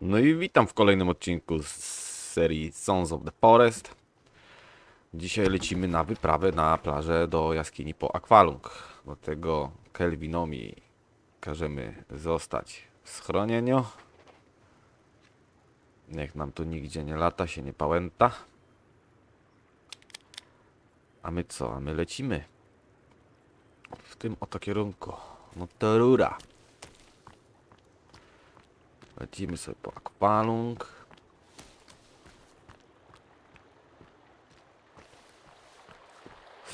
No i witam w kolejnym odcinku z serii Sons of the Forest. Dzisiaj lecimy na wyprawę na plażę do jaskini po Aqualung. Dlatego Kelvinowi każemy zostać w schronieniu. Niech nam tu nigdzie nie lata, się nie pałęta. A my co? A my lecimy. W tym oto kierunku. No to rura. Lecimy sobie po Aqualung.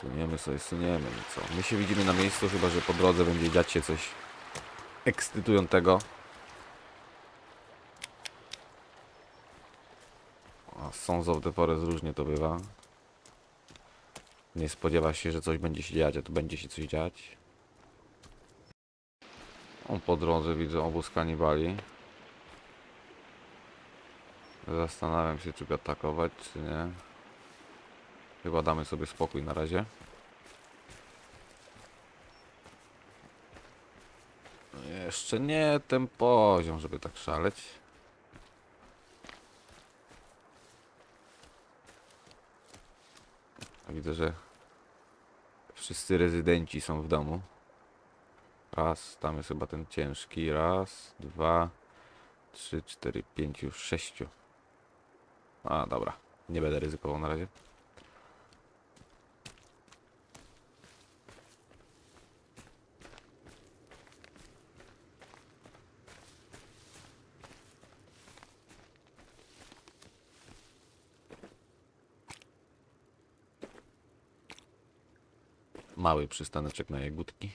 Suniemy sobie, suniemy. No co? My się widzimy na miejscu, chyba że po drodze będzie dziać się coś ekscytującego. A Sons of the Forest różnie to bywa. Nie spodziewa się, że coś będzie się dziać, a tu będzie się coś dziać. O, po drodze widzę obóz kanibali. Zastanawiam się, czy go atakować, czy nie. Chyba damy sobie spokój na razie. No Jeszcze nie ten poziom, żeby tak szaleć. Widzę, że wszyscy rezydenci są w domu. Raz, tam jest chyba ten ciężki. Raz, dwa, trzy, cztery, pięć, już sześciu. A, dobra. Nie będę ryzykował na razie. Mały przystaneczek na jagódki.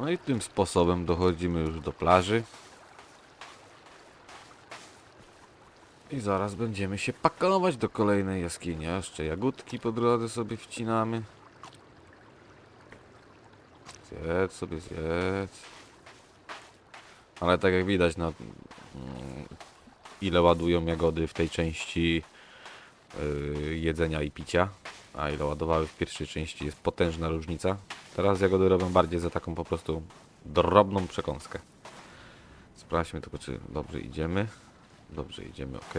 No i tym sposobem dochodzimy już do plaży. I zaraz będziemy się pakować do kolejnej jaskini. Jeszcze jagódki po drodze sobie wcinamy. Zjedz sobie, zjedz. Ale tak jak widać, no, mm, ile ładują jagody w tej części yy, jedzenia i picia, a ile ładowały w pierwszej części, jest potężna różnica. Teraz jagody robią bardziej za taką po prostu drobną przekąskę. Sprawdźmy tylko, czy dobrze idziemy. Dobrze idziemy, ok.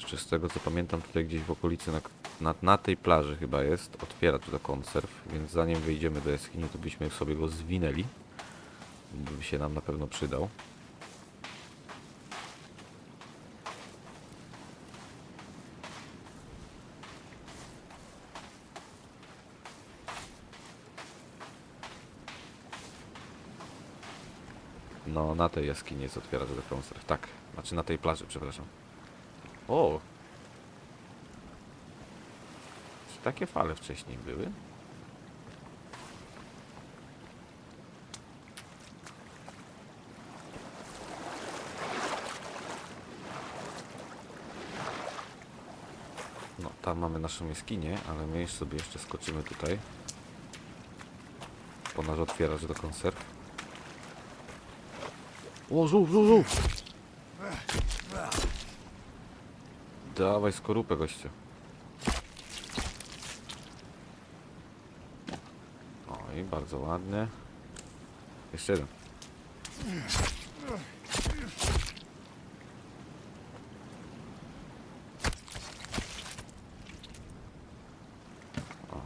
Jeszcze z tego co pamiętam, tutaj gdzieś w okolicy na, na, na tej plaży chyba jest otwieracz do konserw, więc zanim wyjdziemy do jaskini, to byśmy sobie go zwinęli. By się nam na pewno przydał. No, na tej jaskini jest otwieracz do konserw. Tak, znaczy na tej plaży, przepraszam. O! Czy takie fale wcześniej były? No, tam mamy naszą jaskinię, ale my sobie jeszcze skoczymy tutaj. Po nasz otwieracz do konserw. O, żółw, żółw, żółw! Dawaj skorupę, gościu. O i bardzo ładnie. Jeszcze jeden.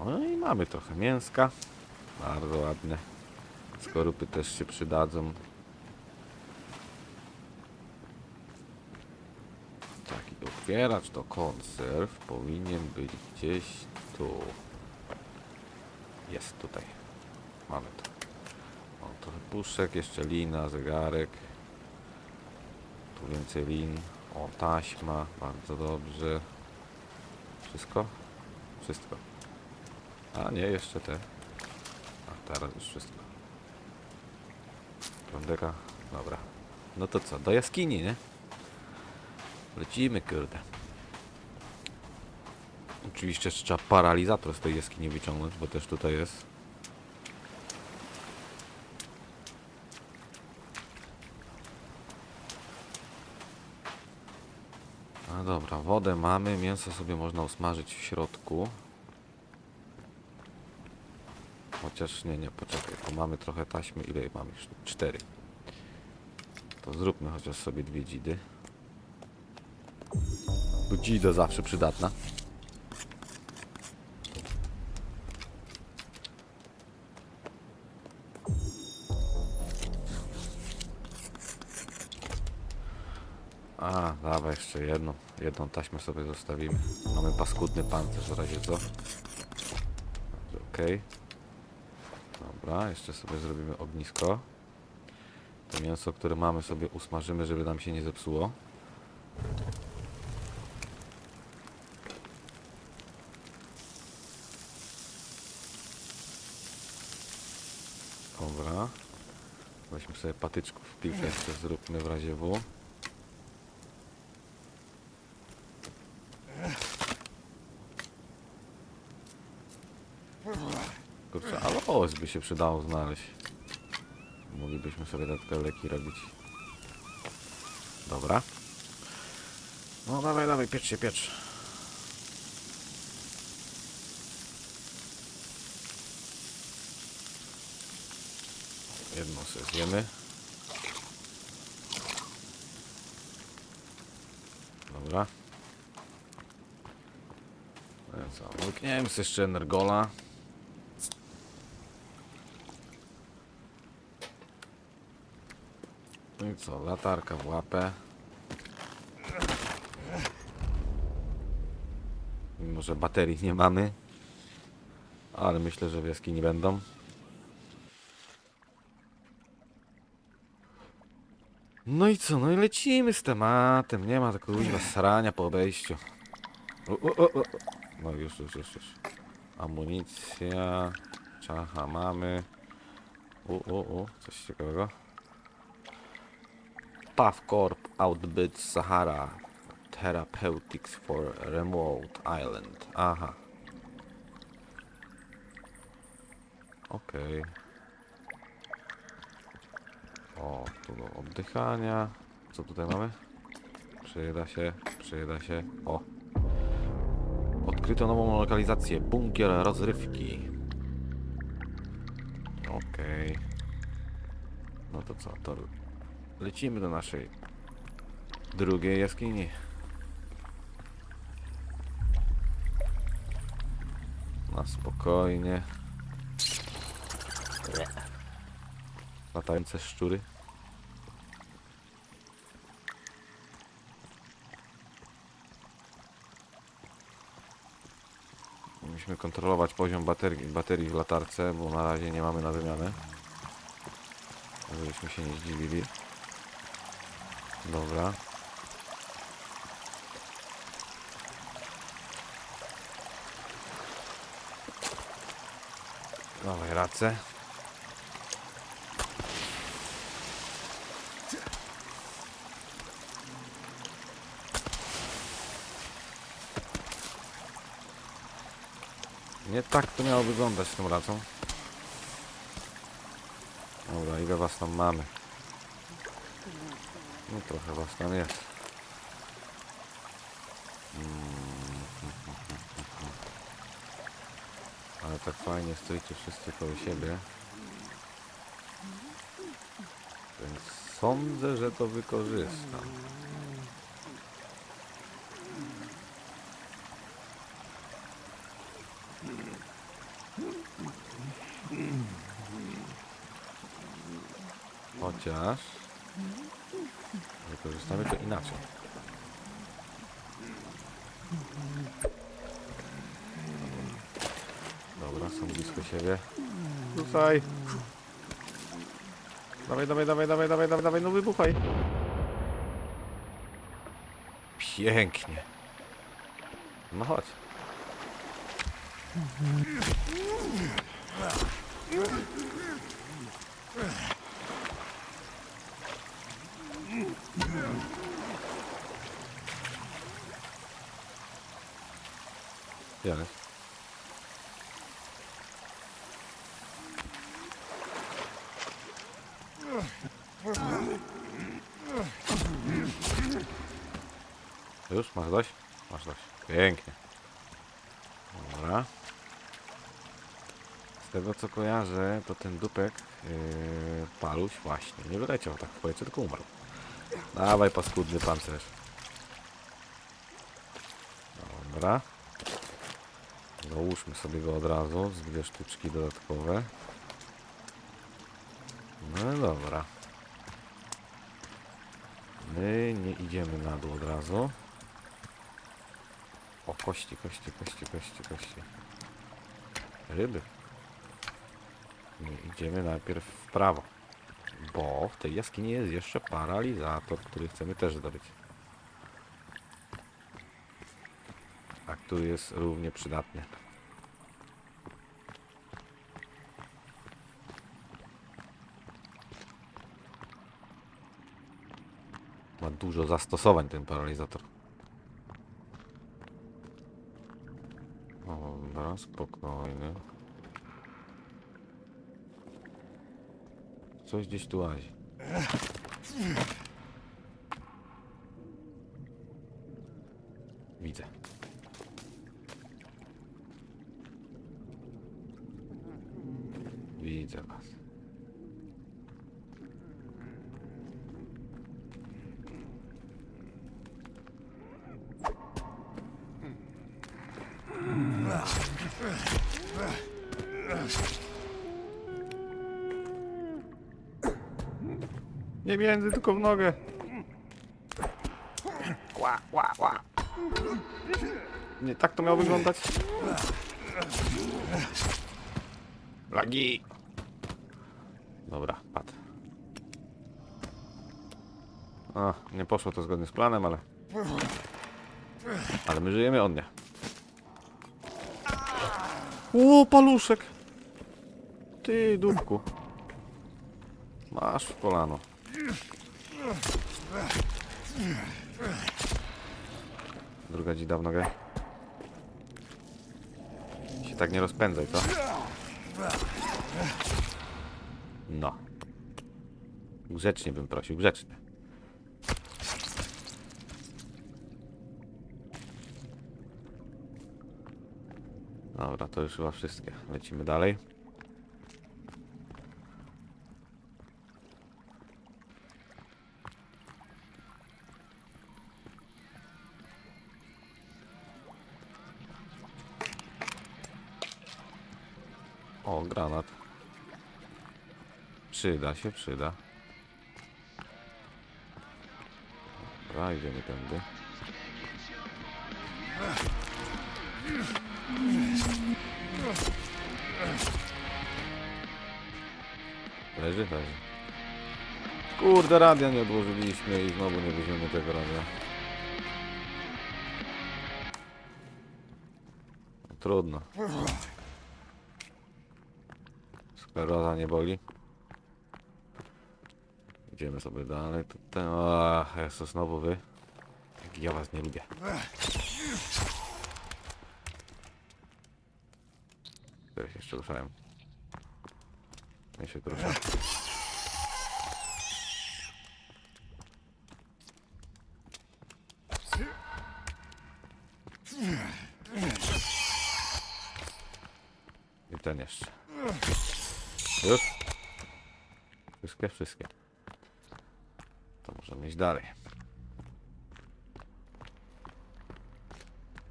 O i mamy trochę mięska. Bardzo ładnie. Skorupy też się przydadzą. Otwieracz do konserw powinien być gdzieś tu. Jest tutaj. Mamy to. O, trochę puszek, jeszcze lina, zegarek. Tu więcej lin. O, taśma, bardzo dobrze. Wszystko? Wszystko. A nie, jeszcze te. A teraz już wszystko. Prądeka, dobra. No to co, do jaskini, nie? Lecimy, kurde. Oczywiście jeszcze trzeba paralizator z tej jaskini wyciągnąć, bo też tutaj jest. No dobra, wodę mamy, mięso sobie można usmażyć w środku. Chociaż nie, nie, poczekaj, bo mamy trochę taśmy, ile mamy? Cztery. To zróbmy chociaż sobie dwie dzidy. Bo dzida zawsze przydatna. A, dawaj jeszcze jedną. Jedną taśmę sobie zostawimy. Mamy paskudny pancerz w razie co. Okej. Dobra, jeszcze sobie zrobimy ognisko. To mięso, które mamy sobie usmażymy, żeby nam się nie zepsuło. Dobra. Weźmy sobie patyczków kilka jeszcze zróbmy w razie W. Kurczę, ale owoc by się przydało znaleźć. Moglibyśmy sobie te leki robić. Dobra. No dawaj, dawaj, piecz się, piecz. Jedną sobie zjemy. Dobra. No i co, łykniemy sobie jeszcze energola. No i co, latarka w łapę. Mimo, że baterii nie mamy. Ale myślę, że w jaskini będą. No i co, no i lecimy z tematem. Nie ma takiego kuźwa srania po obejściu. No już, już, już, już. Amunicja. Czacha mamy. U, u, u, coś ciekawego. Puff Corp outbid Sahara. Therapeutics for remote island. Aha. Okej. O, tu do oddychania. Co tutaj mamy? Przyda się, przyda się. O. Odkryto nową lokalizację. Bunkier rozrywki. Okej. No to co, to lecimy do naszej drugiej jaskini. Na spokojnie. Latające szczury. Musimy kontrolować poziom baterii, baterii w latarce, bo na razie nie mamy na wymianę. Żebyśmy się nie zdziwili. Dobra. Dawaj racę. Nie tak to miało wyglądać z tą racą. Dobra, ile was tam mamy? No trochę was tam jest. Mm. Ale tak fajnie stoicie wszyscy koło siebie. Więc sądzę, że to wykorzystam. Chociaż wykorzystamy to inaczej. Dobra, są blisko siebie. Rzucaj! Dawaj, dawaj, dawaj, dawaj, dawaj, dawaj, dawaj, no wybuchaj! Pięknie. No chodź. Janek. Już? Masz dość? Masz dość. Pięknie. Dobra. Tego co kojarzę, to ten dupek yy, paluś właśnie nie wyleciał tak w powietrze, tylko umarł. Dawaj paskudny pancerz. Dobra. Dołóżmy sobie go od razu, z dwie sztuczki dodatkowe. No dobra. My nie idziemy na dół od razu. O, kości, kości, kości, kości, kości. Ryby. My idziemy najpierw w prawo. Bo w tej jaskini jest jeszcze paralizator, który chcemy też zdobyć. A który jest równie przydatny. Ma dużo zastosowań ten paralizator. Dobra, spokojnie. Coś gdzieś tu łazi. Widzę. Widzę was. Nie między, tylko w nogę. Ła, ła, ła. Nie tak to miało wyglądać. Lagi. Dobra, padł. A, nie poszło to zgodnie z planem, ale... Ale my żyjemy, on nie. O, paluszek! Ty, dupku. Masz w kolano. Druga dzida w nogę. Się tak nie rozpędzaj, co? No. Grzecznie bym prosił, grzecznie. Dobra, to już chyba wszystkie. Lecimy dalej. Granat. Przyda się, przyda. Dobra, idziemy tędy. Leży, leży. Kurde, radia nie odłożyliśmy i znowu nie weźmiemy tego radia. Trudno. Skleroza nie boli. Idziemy sobie dalej. Tutaj. Ach, jest znowu wy. Jak ja was nie lubię. Się jeszcze ruszałem. Ja się. I ten jeszcze. Już? Wszystkie, wszystkie. To możemy iść dalej.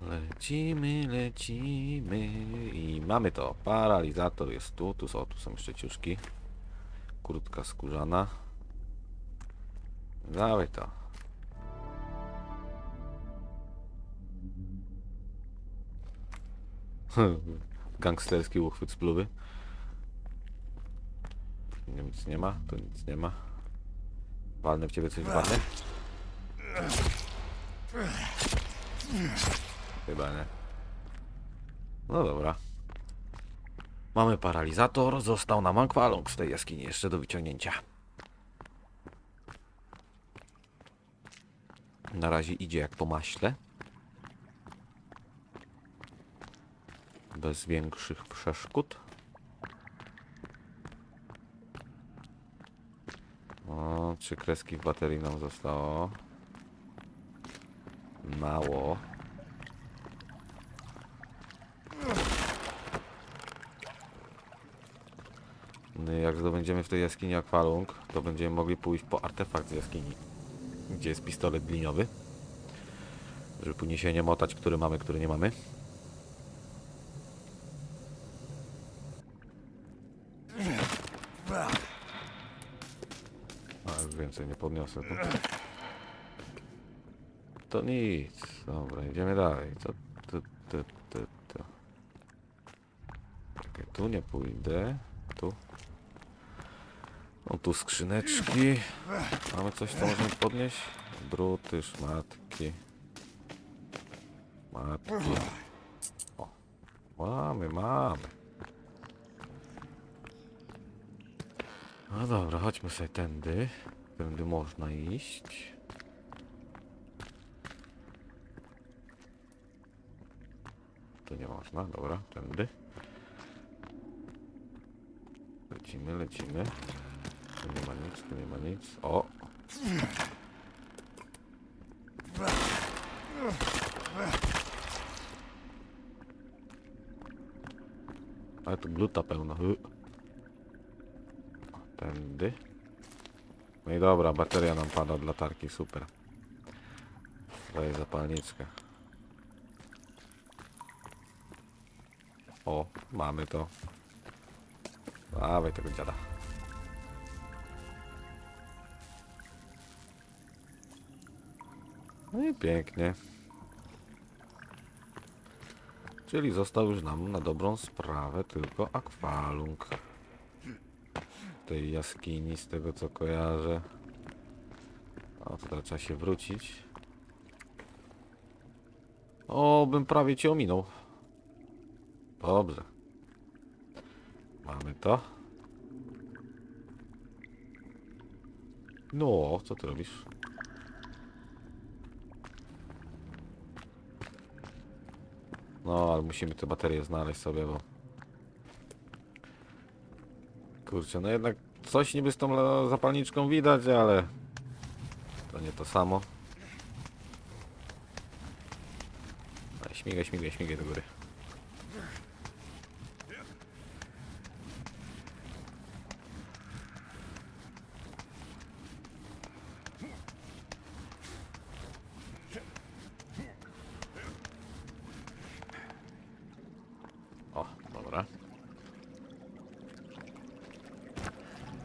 Lecimy, lecimy i mamy to. Paralizator jest tu, tu są, tu są jeszcze ciuszki. Kurtka skórzana. Dawaj to. Gangsterski uchwyt spluwy. Nie, nic nie ma, tu nic nie ma. Walnę w ciebie coś walnę? Chyba nie. No dobra. Mamy paralizator, został nam akwalung w tej jaskini jeszcze do wyciągnięcia. Na razie idzie jak po maśle. Bez większych przeszkód. Trzy kreski w baterii nam zostało. Mało. No jak zdobędziemy w tej jaskini akwalung, to będziemy mogli pójść po artefakt z jaskini, gdzie jest pistolet gliniowy. Żeby później się nie motać, który mamy, który nie mamy. A już więcej nie podniosę. To, to nic. Dobra, idziemy dalej. Co tu, tu, tu, tu. Czekaj, tu nie pójdę. Tu. O, tu skrzyneczki. Mamy coś, co możemy podnieść? Druty, szmatki. Matki. O. Mamy, mamy. No dobra, chodźmy sobie tędy. Tędy można iść. Tu nie można, dobra, tędy. Lecimy, lecimy. Tu nie ma nic, tu nie ma nic. O! Ale tu gluta pełno. No i dobra, bateria nam pada od latarki, super. Daję zapalniczkę. O, mamy to. Dawaj tego dziada. No i pięknie. Czyli został już nam na dobrą sprawę tylko akwalung. Tej jaskini, z tego co kojarzę. To teraz trzeba się wrócić. O, bym prawie cię ominął. Dobrze. Mamy to. No, co ty robisz? No, ale musimy te baterie znaleźć sobie, bo... Kurczę, no jednak coś niby z tą zapalniczką widać, ale... To nie to samo. Śmigaj, śmigaj, śmigaj do góry. O, dobra.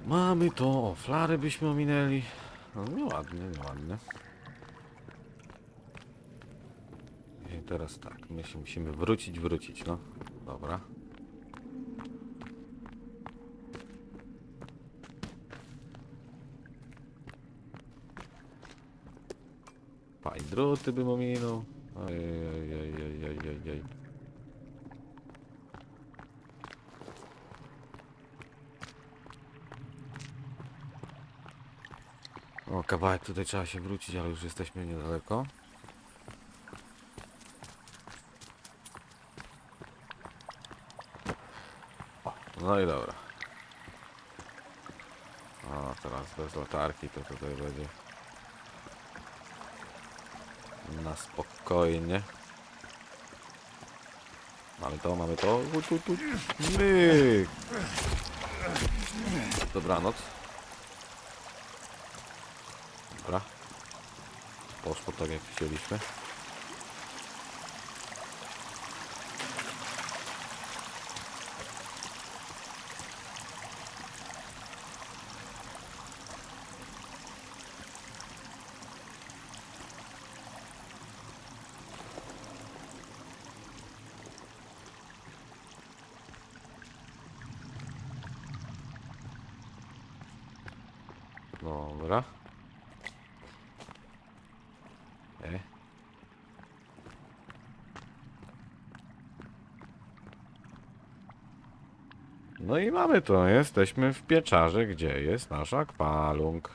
Mamy to, flary byśmy ominęli. No nieładnie, nieładnie. I teraz tak, my się musimy wrócić, wrócić, no. Dobra. Paj, druty bym ominął. Ojej, ojej, ojej, ojej, ojej. O, kawałek tutaj trzeba się wrócić, ale już jesteśmy niedaleko. No i dobra. O, teraz bez latarki to tutaj będzie na spokojnie. Mamy to, mamy to. U, tu, tu. Myk. Dobranoc. Dobra. Poszło tak jak chcieliśmy. Dobra. E. No i mamy to. Jesteśmy w pieczarze, gdzie jest nasz akwalung.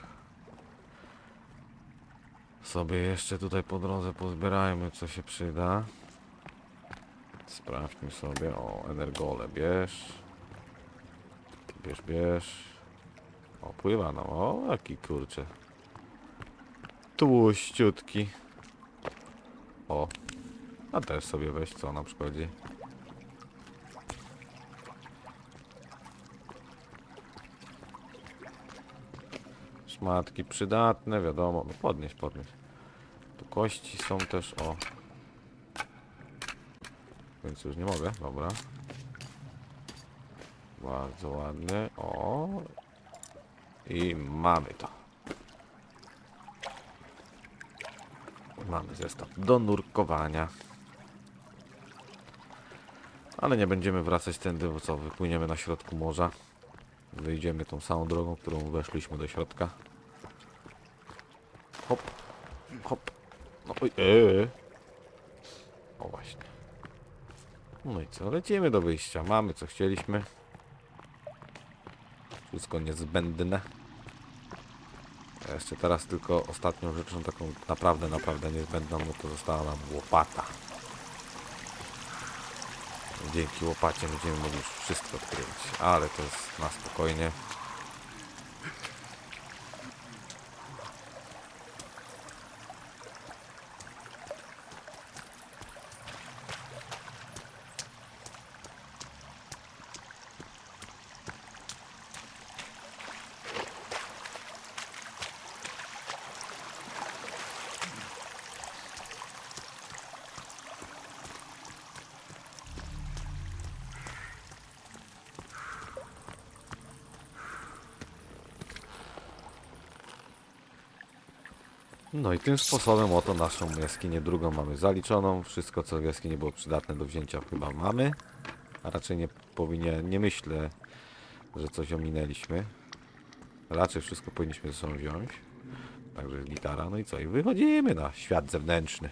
Sobie jeszcze tutaj po drodze pozbierajmy, co się przyda. Sprawdźmy sobie. O, energole bierz. Bierz, bierz. O, pływa. O, jaki kurczę. Tłuściutki. O. A też sobie weź co na przykład. Szmatki przydatne, wiadomo. No podnieś, podnieś. Tu kości są też, o. Więc już nie mogę, dobra. Bardzo ładnie, o. I mamy to. Mamy zestaw do nurkowania. Ale nie będziemy wracać tędy, bo co, wypłyniemy na środku morza. Wyjdziemy tą samą drogą, którą weszliśmy do środka. Hop, hop. No oj, eee. O właśnie. No i co, lecimy do wyjścia. Mamy co chcieliśmy. Wszystko niezbędne. A jeszcze teraz tylko ostatnią rzeczą taką naprawdę, naprawdę niezbędną, no to została nam łopata. Dzięki łopacie będziemy mogli już wszystko odkryć, ale to jest na spokojnie. No i tym sposobem oto naszą jaskinię drugą mamy zaliczoną. Wszystko co w jaskini było przydatne do wzięcia chyba mamy. A raczej nie powinien, nie myślę, że coś ominęliśmy. Raczej wszystko powinniśmy ze sobą wziąć. Także jest gitara. No i co? I wychodzimy na świat zewnętrzny.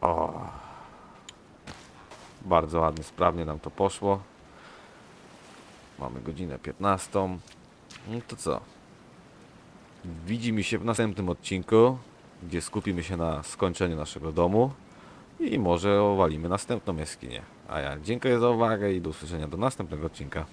O. Bardzo ładnie, sprawnie nam to poszło. Mamy godzinę 15. No to co? Widzimy się w następnym odcinku, gdzie skupimy się na skończeniu naszego domu i może owalimy następną jaskinię. A ja dziękuję za uwagę i do usłyszenia do następnego odcinka.